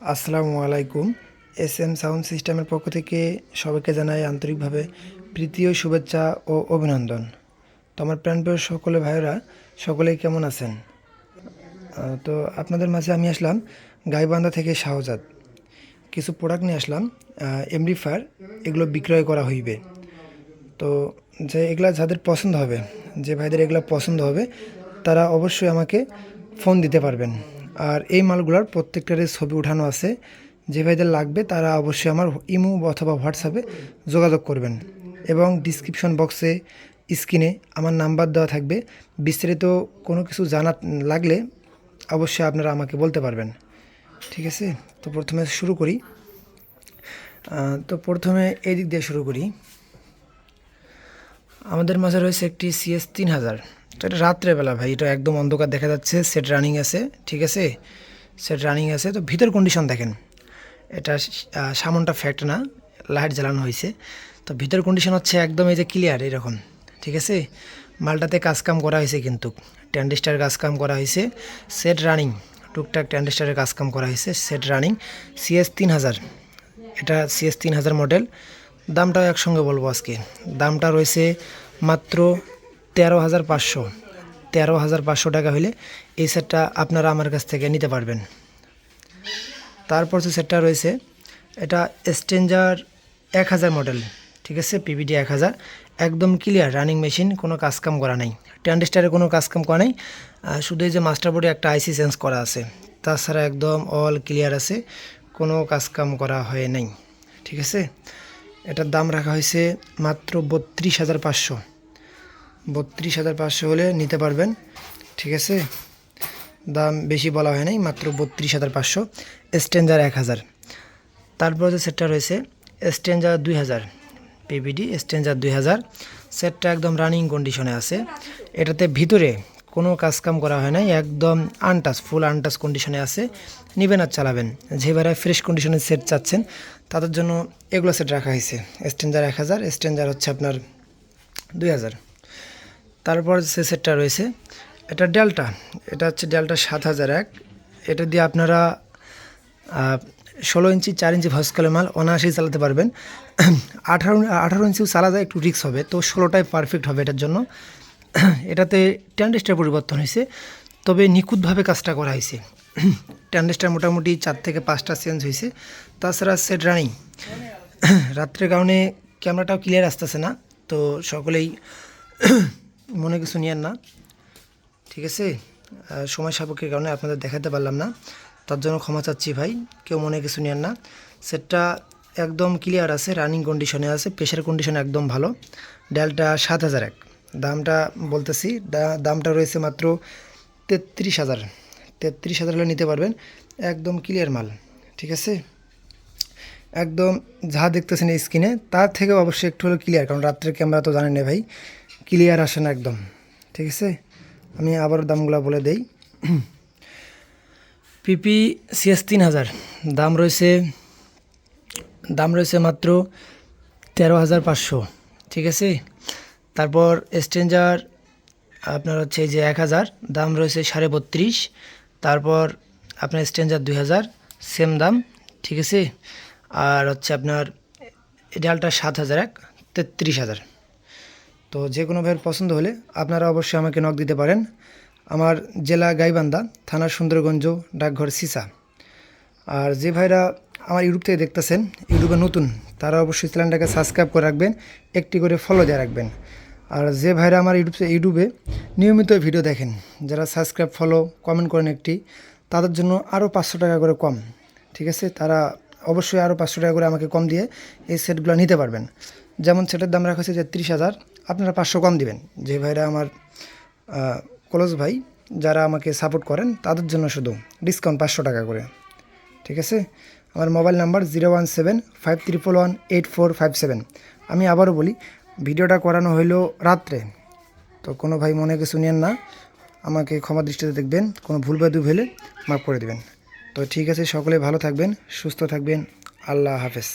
আসসালামু আলাইকুম। S M sound সিস্টেমের পক্ষ থেকে সবাইকে জানাই আন্তরিকভাবে প্রীতি ও শুভেচ্ছা ও অভিনন্দন। তো আমার প্রাণপ্রিয় সকলে ভাইয়েরা, সকলেই কেমন আছেন? তো আপনাদের মাঝে আমি আসলাম গাইবান্ধা থেকে শাহজাদ। কিছু প্রোডাক্ট নিয়ে আসলাম এমরিফার এগুলো বিক্রয় করা হইবে। তো যে এগুলা যাদের পছন্দ হবে, যে ভাইদের এগুলো পছন্দ হবে, তারা অবশ্যই আমাকে ফোন দিতে পারবেন। আর এই মালগুলোর প্রত্যেকটারই ছবি উঠানো আছে। যে ভাইদের লাগবে তারা অবশ্যই আমার ইমো অথবা হোয়াটসঅ্যাপে যোগাযোগ করবেন। এবং ডিসক্রিপশন বক্সে স্ক্রিনে আমার নাম্বার দেওয়া থাকবে। বিস্তারিত কোনো কিছু জানা লাগলে অবশ্যই আপনারা আমাকে বলতে পারবেন। ঠিক আছে? তো প্রথমে শুরু করি। তো প্রথমে এই দিক দিয়ে শুরু করি। আমাদের মাঝে রয়েছে একটি সিএস তিন হাজার তো এটা রাত্রেবেলা ভাই, এটা একদম অন্ধকার দেখা যাচ্ছে সেট রানিং আছে, ঠিক আছে? সেট রানিং আছে, তো ভিতর কন্ডিশন দেখেন। এটা সামনটা ফ্যাক্ট না লাইট জ্বালানো হয়েছে। তো ভিতর কন্ডিশন হচ্ছে একদম এই যে ক্লিয়ার এরকম ঠিক আছে? মালটাতে কাজকাম করা হয়েছে কিন্তু ট্যান্ডিস্টার কাজকাম করা হয়েছে সেট রানিং টুকটাক ট্যান্ডিস্টারের কাজকাম করা হয়েছে সেট রানিং সিএস তিন হাজার এটা সিএস তিন হাজার মডেল দামটাও একসঙ্গে বলব আজকে। দামটা রয়েছে মাত্র তেরো হাজার পাঁচশো। তেরো হাজার পাঁচশো টাকা হলে এই সেটটা আপনারা আমার কাছ থেকে নিতে পারবেন। তারপর যে সেটটা রয়েছে, এটা স্টেঞ্জার এক হাজার মডেল ঠিক আছে? পিভিডি এক হাজার। একদম ক্লিয়ার রানিং মেশিন কোনো কাজকাম করা নাই। ট্যান্ডিস্টারে কোনো কাজকাম করা নাই। শুধু এই যে মাস্টার বোর্ডে একটা আইসি চেঞ্জ করা আছে। তাছাড়া একদম অল ক্লিয়ার আছে। কোনো কাজকাম করা হয় নাই। ঠিক আছে? এটার দাম রাখা হয়েছে মাত্র বত্রিশ হাজার পাঁচশো। বত্রিশ হাজার পাঁচশো হলে নিতে পারবেন, ঠিক আছে? দাম বেশি বলা হয় নাই, মাত্র বত্রিশ হাজার পাঁচশো স্টেঞ্জার এক হাজার। তারপর যে সেটটা রয়েছে স্টেঞ্জার দুই হাজার পিবিডি স্টেঞ্জার দুই হাজার। সেটটা একদম রানিং কন্ডিশনে আছে। এটাতে ভিতরে কোনো কাজকাম করা হয় নাই, একদম আনটাচ ফুল আনটাচ কন্ডিশনে আছে। নিবেন আর চালাবেন। যে বেড়ায় ফ্রেশ কন্ডিশনের সেট চাচ্ছেন, তাদের জন্য এগুলো সেট রাখা হয়েছে। স্টেঞ্জার এক হাজার স্টেঞ্জার হচ্ছে আপনার দুই হাজার। তারপর যে সেটটা রয়েছে, এটা ডেল্টা এটা হচ্ছে ডেল্টা সাত হাজার এক। এটা দিয়ে আপনারা ষোলো ইঞ্চি, চার ইঞ্চি ভস্কালের মাল অনায়াসেই চালাতে পারবেন। আঠারো আঠারো ইঞ্চিও চালা যায়, একটু রিক্স হবে। তো ষোলোটাই পারফেক্ট হবে এটার জন্য। এটাতে ট্যান্ডেস্টার পরিবর্তন হয়েছে, তবে নিখুঁতভাবে কাজটা করা হয়েছে। ট্যান্ডেস্টার মোটামুটি চার থেকে পাঁচটা চেঞ্জ হয়েছে। তাছাড়া সেট রানিং, রাত্রের কারণে ক্যামেরাটাও ক্লিয়ার আসতেছে না, তো সকলেই মনে কিছু নিয়েন না। ঠিক আছে? সময় সাপেক্ষের কারণে আপনাদের দেখাতে পারলাম না। তার জন্য ক্ষমা চাচ্ছি ভাই, কেউ মনে কিছু নেন না। সেটটা একদম ক্লিয়ার আছে, রানিং কন্ডিশনে আছে প্রেশার কন্ডিশন একদম ভালো। ডালটা সাত হাজার এক। দামটা বলতেছি দামটা রয়েছে মাত্র তেত্রিশ হাজার। তেত্রিশ হাজার হলে নিতে পারবেন, একদম ক্লিয়ার মাল, ঠিক আছে? একদম যা দেখতেছেন এই স্ক্রিনে তার থেকে অবশ্যই একটু হলো ক্লিয়ার কারণ রাত্রের ক্যামেরা তো জানেন না ভাই ক্লিয়ার আসে না একদম, ঠিক আছে? আমি আবার দামগুলো বলে দেই। পিপি সিএস তিন হাজার, দাম রয়েছে দাম রয়েছে মাত্র তেরো হাজার পাঁচশো, ঠিক আছে? তারপর স্ট্রেঞ্জার আপনার হচ্ছে যে এক হাজার, দাম রয়েছে সাড়ে বত্রিশ। তারপর আপনার স্ট্রেঞ্জার দুই হাজার সেম দাম, ঠিক আছে? আর হচ্ছে আপনার ডালটা সাত হাজার এক, তেত্রিশ হাজার। তো যে কোনো ভাইয়ের পছন্দ হলে আপনারা অবশ্যই আমাকে নক দিতে পারেন। আমার জেলা গাইবান্ধা, থানা সুন্দরগঞ্জ, ডাকঘর সিসা। আর যে ভাইরা আমার ইউটিউব থেকে দেখতেছেন, ইউটিউবে নতুন, তারা অবশ্যই চ্যানেলটাকে সাবস্ক্রাইব করে রাখবেন, একটি করে ফলো দিয়ে রাখবেন। আর যে ভাইরা আমার ইউটিউব ইউটিউবে নিয়মিত ভিডিও দেখেন, যারা সাবস্ক্রাইব ফলো কমেন্ট করেন একটি, তাদের জন্য আরও পাঁচশো টাকা করে কম, ঠিক আছে? তারা অবশ্যই আরও পাঁচশো টাকা করে আমাকে কম দিয়ে এই সেটগুলো নিতে পারবেন। যেমন সেটের দাম রাখা হয়েছে যে ত্রিশ হাজার, আপনারা পাঁচশো কম দিবেন। যে ভাইরা আমার ক্লোজ ভাই, যারা আমাকে সাপোর্ট করেন, তাদের জন্য শুধু ডিসকাউন্ট পাঁচশো টাকা করে, ঠিক আছে? আমার mobile number zero one seven five triple one eight four five seven আমি আবারও বলি ভিডিওটা করানো হইল রাত্রে। তো কোনো ভাই মনে কিছু নেন না, আমাকে ক্ষমা দৃষ্টিতে দেখবেন, কোনো ভুল বাদু হলে মাফ করে দেবেন। তো ঠিক আছে, সকলে ভালো থাকবেন, সুস্থ থাকবেন, আল্লাহ হাফেজ।